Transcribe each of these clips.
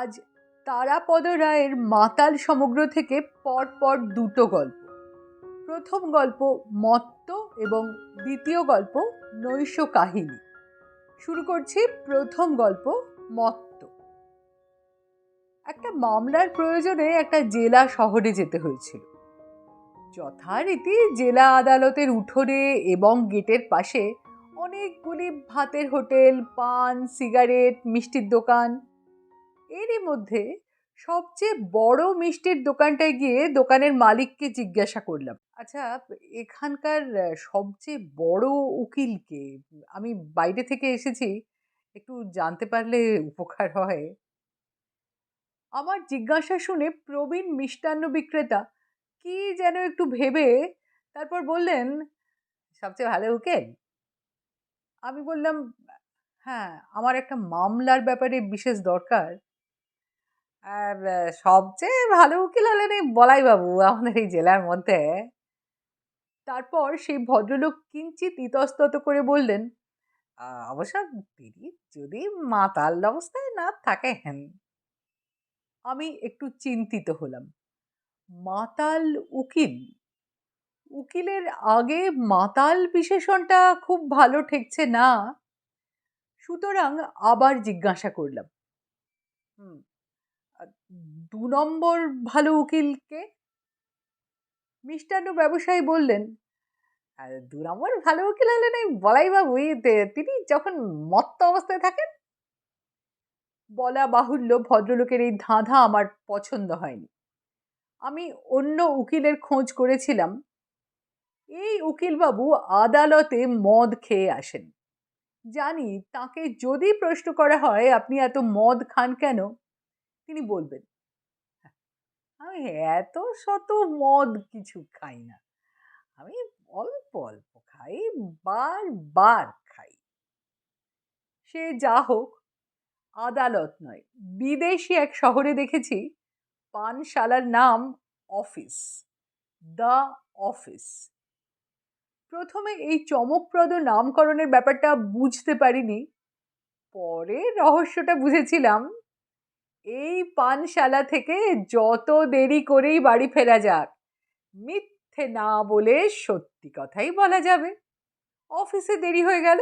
আজ তারাপদ রায়ের মাতাল সমগ্র থেকে পরপর দুটো গল্প। প্রথম গল্প মত্ত এবং দ্বিতীয় গল্প নৈশ কাহিনী। শুরু করছি প্রথম গল্প মত্ত। একটা মামলার প্রয়োজনে একটা জেলা শহরে যেতে হয়েছিল। যথারীতি জেলা আদালতের উঠোনে এবং গেটের পাশে অনেকগুলি ভাতের হোটেল, পান, সিগারেট, মিষ্টির দোকান এরই মধ্যে সবচেয়ে বড় মিষ্টির দোকানটায় গিয়ে দোকানের মালিককে জিজ্ঞাসা করলাম আচ্ছা এখানকার সবচেয়ে বড় উকিলকে আমি বাইরে থেকে এসেছি, একটু জানতে পারলে উপকার হয়। আমার জিজ্ঞাসা শুনে প্রবীণ মিষ্টান্ন বিক্রেতা কি যেন একটু ভেবে তারপর বললেন, সবচেয়ে ভালো উকিল? আমি বললাম হ্যাঁ আমার একটা মামলার ব্যাপারে বিশেষ দরকার। আর সবচেয়ে ভালো উকিল হলেন এই বলাই বাবু আমাদের এই জেলার মধ্যে। তারপর সেই ভদ্রলোক কিঞ্চিত ইতস্তত করে বললেন "আহ, অবশ্য তিনি যদি মাতাল অবস্থায় না থাকেন আমি একটু চিন্তিত হলাম। মাতাল উকিল? উকিলের আগে মাতাল বিশেষণটা খুব ভালো ঠেকছে না। সুতরাং আবার জিজ্ঞাসা করলাম হুম দু নম্বর ভালো উকিলকে মিষ্টান্ন ব্যবসায়ী বললেন, আর, দু নম্বর ভালো উকিল হলেন এই বলাই বাবু তিনি যখন মত্ত অবস্থায় থাকেন বলা বাহুল্য ভদ্রলোকের এই ধাঁধা আমার পছন্দ হয়নি। আমি অন্য উকিলের খোঁজ করেছিলাম, এই উকিলবাবু আদালতে মদ খেয়ে আসেন। জানি তাকে যদি প্রশ্ন করা হয়, আপনি এত মদ খান কেন? তিনি বলবেন আমি এত শত মদ কিছু খাই না। আমি অল্প অল্প খাই, বার বার খাই। সে যা হোক, আদালত নয়, বিদেশি এক শহরে দেখেছি, পানশালার নাম অফিস, দ্য অফিস। প্রথমে এই চমকপ্রদ নামকরণের ব্যাপারটা বুঝতে পারিনি, পরে রহস্যটা বুঝেছিলাম এই পানশালা থেকে যত দেরি করেই বাড়ি ফেরা যাক, মিথ্যে না বলে সত্যি কথাই বলা যাবে। অফিসে দেরি হয়ে গেল।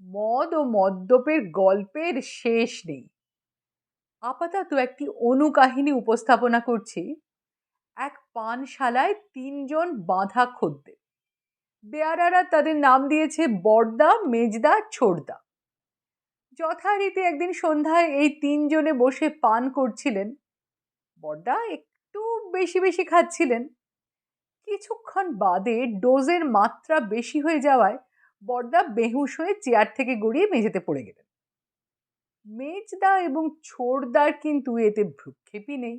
মদ ও মদ্যপের গল্পের শেষ নেই। আপাতত একটি অনুকাহিনী উপস্থাপনা করছি। এক পানশালায় তিনজন বাঁধা খদ্দের। বেয়ারারা তাদের নাম দিয়েছে বড়দা, মেজদা ছোড়দা যথারীতি একদিন সন্ধ্যায় এই তিনজনে বসে পান করছিলেন। বড়দা একটু বেশি বেশি খাচ্ছিলেন। কিছুক্ষণ বাদে ডোজের মাত্রা বেশি হয়ে যাওয়ায় বড়দা বেহুশ হয়ে চেয়ার থেকে গড়িয়ে মেঝেতে পড়ে গেলেন। মেজদা এবং ছোড়দার কিন্তু এতে ভ্রুক্ষেপই নেই।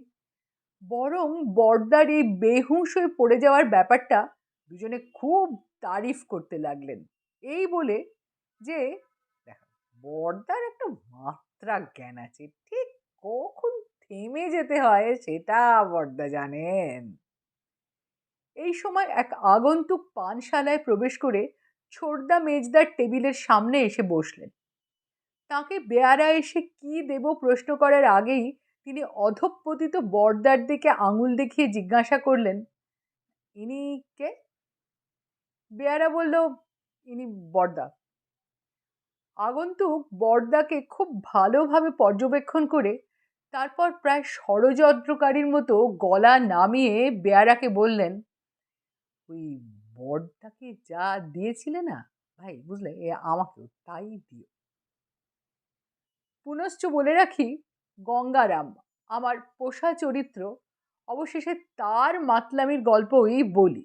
বরং বড়দার এই বেহুশ হয়ে পড়ে যাওয়ার ব্যাপারটা দুজনে খুব তারিফ করতে লাগলেন। এই বলে যে দেখো বড়দার একটা মাত্রা জ্ঞান আছে। ঠিক কখন থেমে যেতে হয় সেটা বড়দা জানেন। এই সময় এক আগন্তুক পানশালায় প্রবেশ করে ছোড়দা মেজদার টেবিলের সামনে এসে বসলেন। তাকে বেয়ারা এসে কি দেব প্রশ্ন করার আগেই তিনি অধঃপতিত বর্দার দিকে আঙুল দেখিয়ে জিজ্ঞাসা করলেন, ইনি কে? বেয়ারা বলল, ইনি বর্দা। আগন্তুক বর্দাকে খুব ভালোভাবে পর্যবেক্ষণ করে তারপর প্রায় ষড়যন্ত্রকারীর মতো গলা নামিয়ে বেয়ারাকে বললেন, ওই বর্দাকে যা দিয়েছিলে না, ভাই, বুঝলে, এ আমাকেও তাই দিও। পুনশ্চ বলে রাখি, গঙ্গারাম, আমার পোষা চরিত্র, অবশেষে তার মাতলামির গল্পই বলি।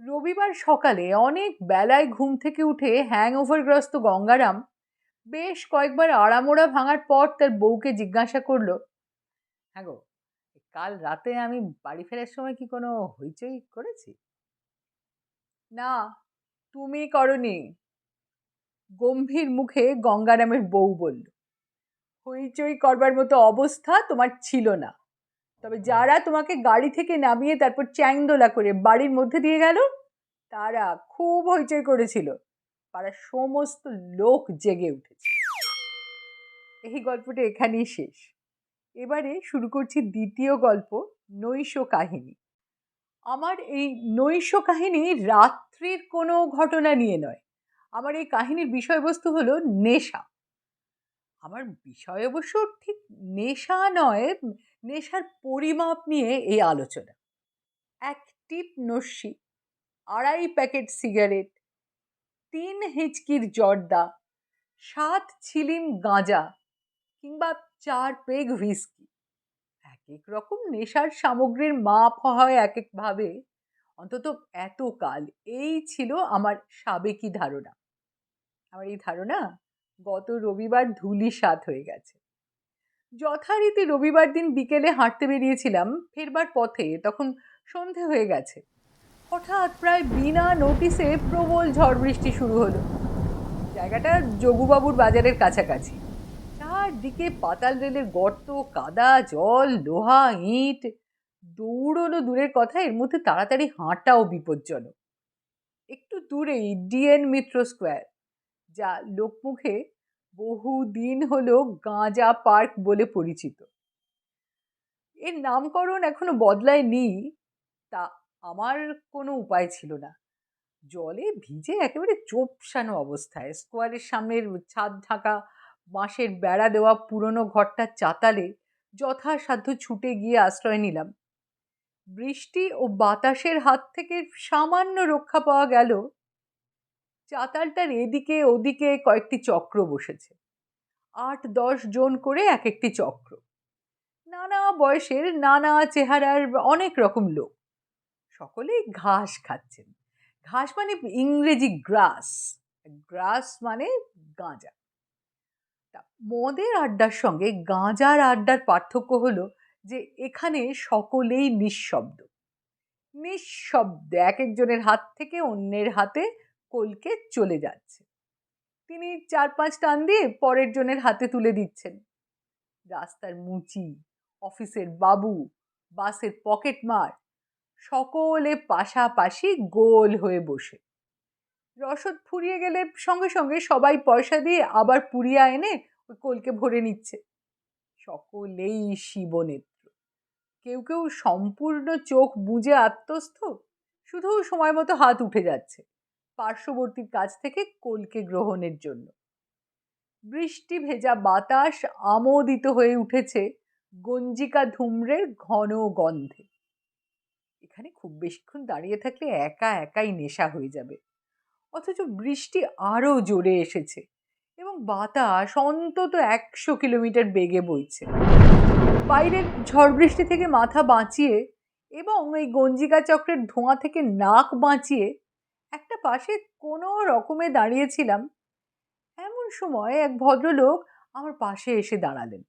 রবিবার সকালে অনেক বেলায় ঘুম থেকে উঠে হ্যাং ওভারগ্রস্ত গঙ্গারাম বেশ কয়েকবার আড়ামোড়া ভাঙার পর তার বউকে জিজ্ঞাসা করল হ্যাঁ গো কাল রাতে আমি বাড়ি ফেরার সময় কি কোনো হইচই করেছি? না, তুমি করনি, গম্ভীর মুখে গঙ্গারামের বউ বলল, হইচই করবার মতো অবস্থা তোমার ছিল না। তবে যারা তোমাকে গাড়ি থেকে নামিয়ে তারপর চ্যাংদোলা করে বাড়ির মধ্যে দিয়ে গেল, তারা খুব হইচই করেছিল। পাড়ার সমস্ত লোক জেগে উঠেছে। এই গল্পটা এখানেই শেষ। এবারে শুরু করছি দ্বিতীয় গল্প, নৈশ কাহিনী। আমার এই নৈশ কাহিনী রাত্রির কোনো ঘটনা নিয়ে নয়। আমার এই কাহিনীর বিষয়বস্তু হলো নেশা। আমার বিষয় অবশ্য ঠিক নেশা নয় নেশার পরিমাপ নিয়ে এই আলোচনা। এক টিপ নস্যি, আড়াই প্যাকেট সিগারেট, তিন হিচকির জর্দা, সাত ছিলিম গাঁজা কিংবা চার পেগ হুইস্কি। এক এক রকম নেশার সামগ্রীর মাপ হয় এক একভাবে অন্তত এতকাল এই ছিল আমার সাবেকি ধারণা। আমার এই ধারণা গত রবিবার ধুলি সাত হয়ে গেছে। যথারীতি রবিবার দিন বিকেলে হাঁটতে বেরিয়েছিলাম। ফেরবার পথে তখন সন্ধে হয়ে গেছে। হঠাৎ প্রায় বিনা নোটিসে প্রবল ঝড় বৃষ্টি শুরু হলো। জায়গাটা যোগুবাবুর বাজারের কাছাকাছি। চারদিকে পাতাল রেলের গর্ত, কাদা, জল, লোহা, ইট। দৌড়নো দূরের কথা, এর মধ্যে তাড়াতাড়ি হাঁটাও বিপজ্জনক। একটু দূরেই ডিএন মিত্র স্কোয়ার যা লোকমুখে বহু দিন হলো গাঁজা পার্ক বলে পরিচিত। এর নামকরণ এখনও বদলায়নি, তা আমার কোনো উপায় ছিল না। জলে ভিজে একেবারে চোপসানো অবস্থায়, স্কোয়ারের সামনের ছাদ ঢাকা, বাঁশের বেড়া দেওয়া পুরনো ঘরটার চাতালে যথাসাধ্য ছুটে গিয়ে আশ্রয় নিলাম। বৃষ্টি ও বাতাসের হাত থেকে সামান্য রক্ষা পাওয়া গেল চাতালটার এদিকে, ওদিকে কয়েকটি চক্র বসেছে। আট, দশ জন করে এক একটি চক্র। নানা বয়সের, নানা চেহারার অনেক রকম লোক। সকলেই ঘাস খাচ্ছেন। ঘাস মানে ইংরেজি গ্রাস। গ্রাস মানে গাঁজা। মদের আড্ডার সঙ্গে গাঁজার আড্ডার পার্থক্য হলো যে এখানে সকলেই নিঃশব্দ। নিঃশব্দে এক একজনের হাত থেকে অন্যের হাতে কলকে চলে যাচ্ছে। তিনি চার পাঁচ টান দিয়ে পরের জনের হাতে তুলে দিচ্ছেন। রাস্তার মুচি, অফিসের বাবু, বাসের পকেট মার, সকলে পাশাপাশি গোল হয়ে বসে। রসদ ফুরিয়ে গেলে সঙ্গে সঙ্গে সবাই পয়সা দিয়ে আবার পুরিয়া এনে ওই কোলকে ভরে নিচ্ছে। সকলেই শিবনেত্র। কেউ কেউ সম্পূর্ণ চোখ বুঝে আত্মস্থ, শুধু সময় মতো হাত উঠে যাচ্ছে। পার্শ্ববর্তীর কাছ থেকে কোলকে গ্রহণের জন্য। বৃষ্টি ভেজা বাতাস আমোদিত হয়ে উঠেছে গঞ্জিকা ধুম্রের ঘন গন্ধে। এখানে খুব বেশিক্ষণ দাঁড়িয়ে থাকলে একা একাই নেশা হয়ে যাবে। অথচ বৃষ্টি আরও জোরে এসেছে এবং বাতাস অন্তত একশো কিলোমিটার বেগে বইছে। বাইরের ঝড় বৃষ্টি থেকে মাথা বাঁচিয়ে এবং এই গঞ্জিকা চক্রের ধোঁয়া থেকে নাক বাঁচিয়ে একটা পাশে কোনো রকমে দাঁড়িয়েছিলাম। এমন সময় এক ভদ্রলোক আমার পাশে এসে দাঁড়ালেন।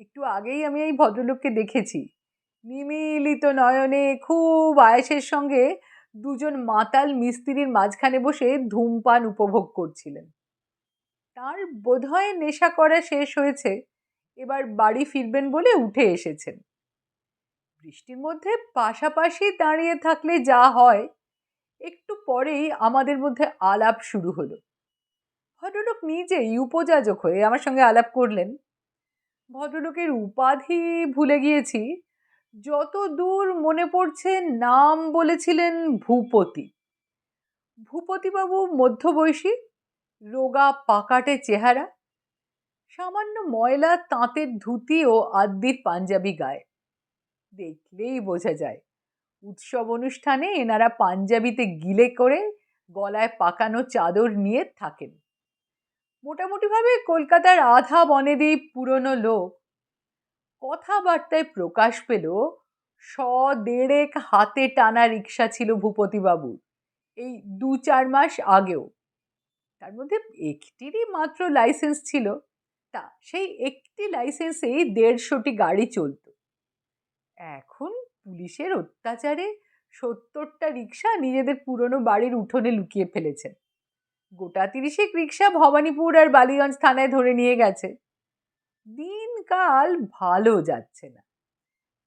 একটু আগেই আমি এই ভদ্রলোককে দেখেছি। নিমিলিত নয়নে খুব আয়েসের সঙ্গে দুজন মাতাল মিস্ত্রির মাঝখানে বসে ধূমপান উপভোগ করছিলেন। তার বোধহয় নেশা করা শেষ হয়েছে, এবার বাড়ি ফিরবেন বলে উঠে এসেছেন। বৃষ্টির মধ্যে পাশাপাশি দাঁড়িয়ে থাকলে যা হয় একটু পরেই আমাদের মধ্যে আলাপ শুরু হলো। ভদ্রলোক নিজেই উপযাজক হয়ে আমার সঙ্গে আলাপ করলেন। ভদ্রলোকের উপাধি ভুলে গিয়েছি। যত দূর মনে পড়ছে নাম বলেছিলেন ভূপতি। ভূপতিবাবু মধ্যবয়সী, রোগা পাকাটে চেহারা, সামান্য ময়লা তাঁতের ধুতি ও আদ্যির পাঞ্জাবি গায়ে। দেখলেই বোঝা যায় উৎসব অনুষ্ঠানে এনারা পাঞ্জাবিতে গিলে করে গলায় পাকানো চাদর নিয়ে থাকেন। মোটামুটিভাবে কলকাতার আধা বনেদি পুরনো লোক। কথাবার্তায় প্রকাশ পেল স দেড়েক হাতে টানা রিক্সা ছিল ভূপতিবাবুর, এই দু চার মাস আগেও। তার মধ্যে একটিরই মাত্র লাইসেন্স ছিল, তা সেই একটি লাইসেন্সেই দেড়শোটি গাড়ি চলত। এখন পুলিশের অত্যাচারে সত্তরটা রিক্সা নিজেদের পুরনো বাড়ির উঠোনে লুকিয়ে ফেলেছে। গোটা তিরিশেক রিক্সা ভবানীপুর আর বালিগঞ্জ থানায় ধরে নিয়ে গেছে। দিনকাল ভালো যাচ্ছে না।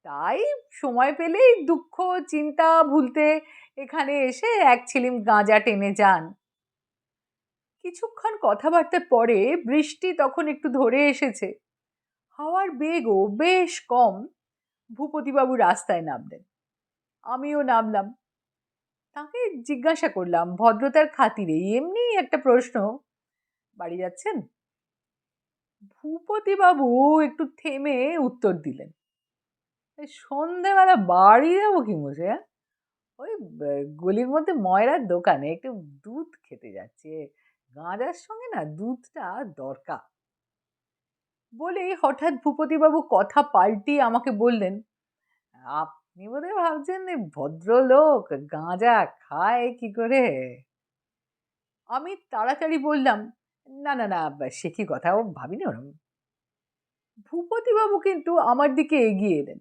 তাই সময় পেলেই দুঃখ, চিন্তা ভুলতে এখানে এসে এক ছিলিম গাঁজা টেনে যান। কিছুক্ষণ কথাবার্তার পরে বৃষ্টি তখন একটু ধরে এসেছে। হাওয়ার বেগও বেশ কম। ভূপতিবাবু রাস্তায় নামলেন। আমিও নামলাম। তাকে জিজ্ঞাসা করলাম, ভদ্রতার খাতিরে এমনি একটা প্রশ্ন, বাড়ি যাচ্ছেন? ভূপতিবাবু একটু থেমে উত্তর দিলেন, "এই সন্ধেবেলা বাড়ি যাব কি হ্যাঁ? ওই গলির মধ্যে ময়রার দোকানে একটু দুধ খেতে যাচ্ছে গাঁজার সঙ্গে না দুধটা দরকার। বলে হঠাৎ ভূপতিবাবু কথা পাল্টিয়ে আমাকে বললেন, আপনি বোধহয় ভাবছেন ভদ্রলোক গাঁজা খায় কি করে? আমি তাড়াতাড়ি বললাম, না না না সে কি কথা? ও ভাবিনি ওরম। ভূপতিবাবু কিন্তু আমার দিকে এগিয়ে এলেন,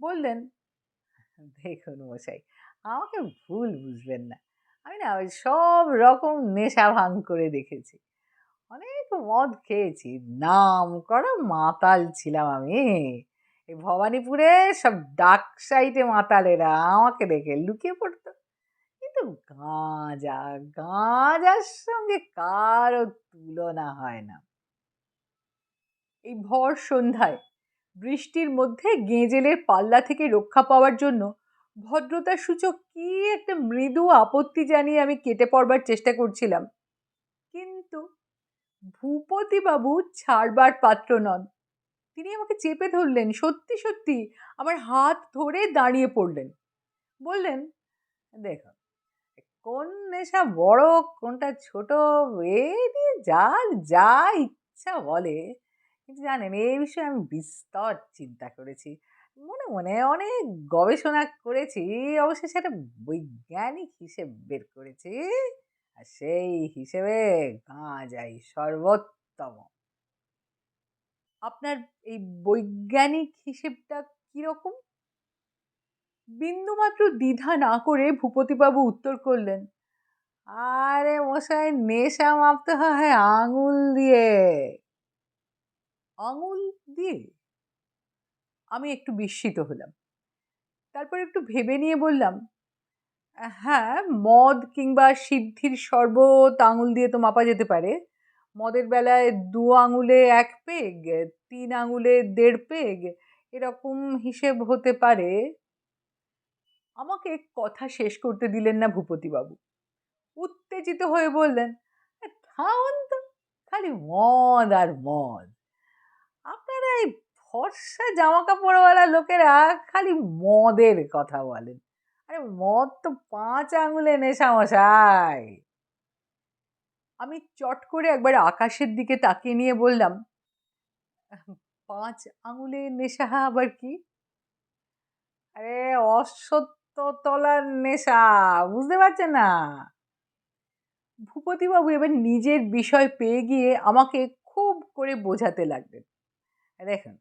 বললেন, দেখুন মশাই, আমাকে ভুল বুঝবেন না। আমি না সব রকম নেশা ভাঙ করে দেখেছি। অনেক মদ খেয়েছি। নাম করা মাতাল ছিলাম আমি। এই ভবানীপুরে সব ডাক সাইটে মাতালেরা আমাকে দেখে লুকিয়ে পড়তো। কিন্তু গাঁজা, গাঁজার সঙ্গে কারও তুলনা হয় না। এই ভর সন্ধ্যায় বৃষ্টির মধ্যে গেঁজেলের পাল্লা থেকে রক্ষা পাওয়ার জন্য ভদ্রতার সূচক কি একটা মৃদু আপত্তি জানিয়ে আমি কেটে পড়বার চেষ্টা করছিলাম। কিন্তু ভূপতিবাবু ছাড়বার পাত্র নন। তিনি আমাকে চেপে ধরলেন, সত্যি সত্যি, আমার হাত ধরে দাঁড়িয়ে পড়লেন। বললেন, দেখো, কোন নেশা বড়, কোনটা ছোট, এ নিয়ে যার যা ইচ্ছা বলে। কিন্তু জানেন এই বিষয়ে আমি বিস্তর চিন্তা করেছি। মনে মনে অনেক গবেষণা করেছি অবশ্যই সেটা বৈজ্ঞানিক হিসেব বের করেছি। আর সেই হিসেবে গাঁজাই সর্বোত্তম। আপনার এই বৈজ্ঞানিক হিসেবটা কীরকম? বিন্দুমাত্র দ্বিধা না করে ভূপতিবাবু উত্তর করলেন, আরে মশাই, নেশা মাপতে হয় আঙুল দিয়ে। আঙুল দিয়ে? আমি একটু বিস্মিত হলাম। তারপর একটু ভেবে নিয়ে বললাম হ্যাঁ মদ কিংবা সিদ্ধির শরবত, আঙুল দিয়ে তো মাপা যেতে পারে। মদের বেলায় দু আঙুলে এক পেগ, তিন আঙুলে দেড় পেগ, এরকম হিসেব হতে পারে। আমাকে কথা শেষ করতে দিলেন না ভূপতিবাবু। উত্তেজিত হয়ে বললেন তো, খালি মদ আর মদ। আপনারা এই ফর্সা জামা কাপড়ওয়ালা লোকেরা খালি মদের কথা বলেন। আরে মদ তো পাঁচ আঙুলে নেশা মশাই। আমি চট করে একবার আকাশের দিকে তাকিয়ে নিয়ে বললাম, পাঁচ আঙুলে নেশা আবার কি? আরে অসত্য তলার নেশা, বুঝতে পারছেন না? ভূপতিবাবু এবার নিজের বিষয় পেয়ে গিয়ে আমাকে খুব করে বোঝাতে লাগলেন। দেখুন,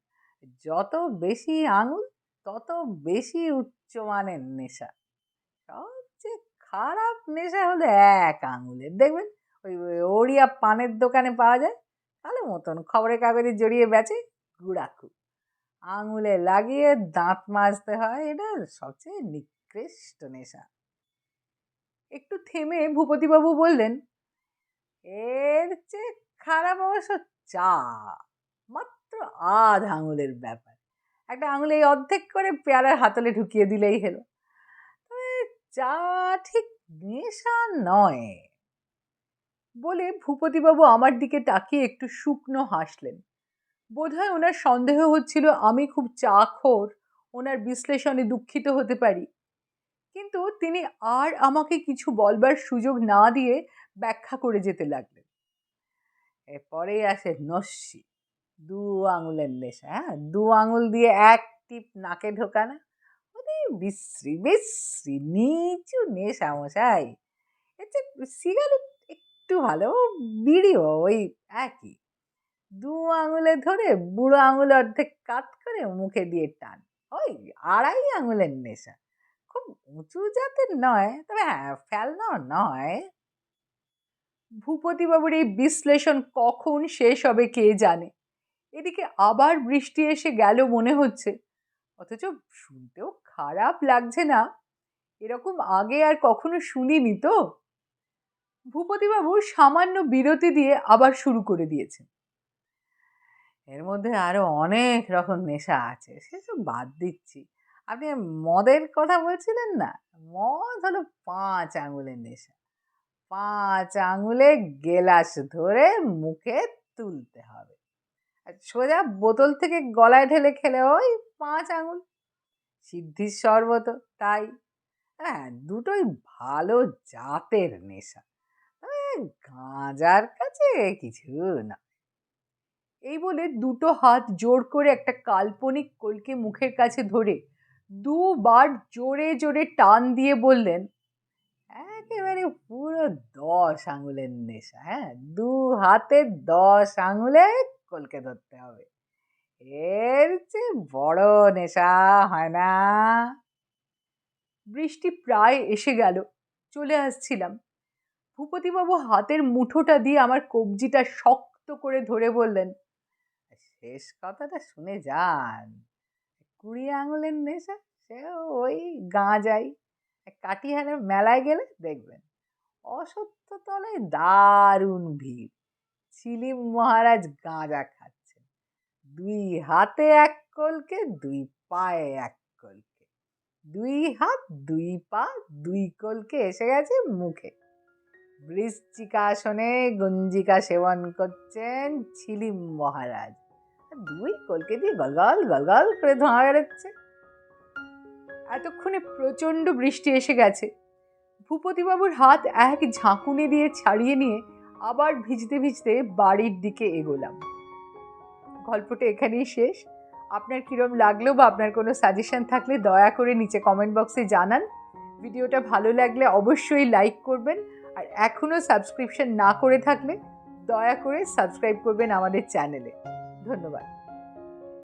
যত বেশি আঙুল তত বেশি উচ্চমানের নেশা। সবচেয়ে খারাপ নেশা হলো এক আঙুলের। দেখবেন, ওই ওড়িয়া পানের দোকানে পাওয়া যায় কালো মতন খবরের কাগজে জড়িয়ে বেচে গুড়াকু। আঙুলে লাগিয়ে দাঁত মাজতে হয়, এটা সবচেয়ে নিকৃষ্ট নেশা। একটু থেমে ভূপতিবাবু বললেন, এর চেয়ে খারাপ অবশ্য চা, মাত্র আধ আঙুলের ব্যাপার। একটা আঙুলে এই অর্ধেক করে পেয়ারার হাতলে ঢুকিয়ে দিলেই হলো। চা ঠিক নেশা নয় বলে ভূপতিবাবু আমার দিকে তাকিয়ে একটু শুকনো হাসলেন। বোধহয় ওনার সন্দেহ হচ্ছিল আমি খুব চা খোর ওনার বিশ্লেষণে দুঃখিত হতে পারি। কিন্তু তিনি আর আমাকে কিছু বলবার সুযোগ না দিয়ে ব্যাখ্যা করে যেতে লাগলেন। এরপরেই আসে নস্যি। দু আঙুলের নেশা হ্যাঁ? দু আঙুল দিয়ে এক টিপ নাকে ঢোকানা ওরে বিশ্রী বিশ্রী, নিচু নেশা মশাই। এতে সিগারেট একটু ভালো বিড়িও ওই একই। দু আঙুলে ধরে বুড়ো আঙুলে অর্ধেক কাত করে মুখে দিয়ে টান, ওই আড়াই আঙুলের নেশা। খুব উঁচু জাতের নয়, তবে হ্যাঁ ফেলনাও নয়। ভূপতিবাবুর এই বিশ্লেষণ কখন শেষ হবে কে জানে? এদিকে আবার বৃষ্টি এসে গেল মনে হচ্ছে। অথচ শুনতেও খারাপ লাগছে না। এরকম আগে আর কখনো শুনিনি তো। ভূপতিবাবু সামান্য বিরতি দিয়ে আবার শুরু করে দিয়েছেন। এর মধ্যে আরও অনেক রকম নেশা আছে সেসব বাদ দিচ্ছি। আপনি মদের কথা বলছিলেন না? মদ হলো পাঁচ আঙুলের নেশা। পাঁচ আঙুলে গেলাস ধরে মুখে তুলতে হবে। আর সোজা বোতল থেকে গলায় ঢেলে খেলে ওই পাঁচ আঙুল। সিদ্ধির শরবত, তাই। হ্যাঁ দুটোই ভালো জাতের নেশা। গাঁজার কাছে কিছু না। এই বলে দুটো হাত জোর করে একটা কাল্পনিক কলকে মুখের কাছে ধরে দুবার জোরে জোরে টান দিয়ে বললেন, একেবারে পুরো দশ আঙুলের নেশা হ্যাঁ? দু হাতে দশ আঙুলে কলকে ধরতে হবে। এর চেয়ে বড় নেশা হয় না। বৃষ্টি প্রায় এসে গেল, চলে আসছিলাম। ভূপতিবাবু হাতের মুঠোটা দিয়ে আমার কবজিটা শক্ত করে ধরে বললেন, শেষ কথাটা শুনে যান। কুড়ি আঙুলের নেশা সে ওই গাঁজাই। কাটিহারের মেলায় গেলে দেখবেন, অসত্য তলায় দারুণ ভিড়। ছিলিম মহারাজ, গাঁজা খাচ্ছেন। দুই হাতে এক কলকে, দুই পায়ে এক কলকে। দুই হাত, দুই পা, দুই কলকে এসে গেছে মুখে। বৃশ্চিকাসনে গঞ্জিকা সেবন করছেন ছিলিম মহারাজ। দুই কলকে দিয়ে গলগল গলগল করে ধোঁয়া বেরোচ্ছে। এতক্ষণে প্রচণ্ড বৃষ্টি এসে গেছে। ভূপতিবাবুর হাত এক ঝাঁকুনি দিয়ে ছাড়িয়ে নিয়ে আবার ভিজতে ভিজতে বাড়ির দিকে এগোলাম। গল্পটা এখানেই শেষ। আপনার কীরম লাগল বা আপনার কোনো সাজেশন থাকলে দয়া করে নিচে কমেন্ট বক্সে জানান। ভিডিওটা ভালো লাগলে অবশ্যই লাইক করবেন আর এখনও সাবস্ক্রিপশন না করে থাকলে দয়া করে সাবস্ক্রাইব করবেন আমাদের চ্যানেলে ধন্যবাদ।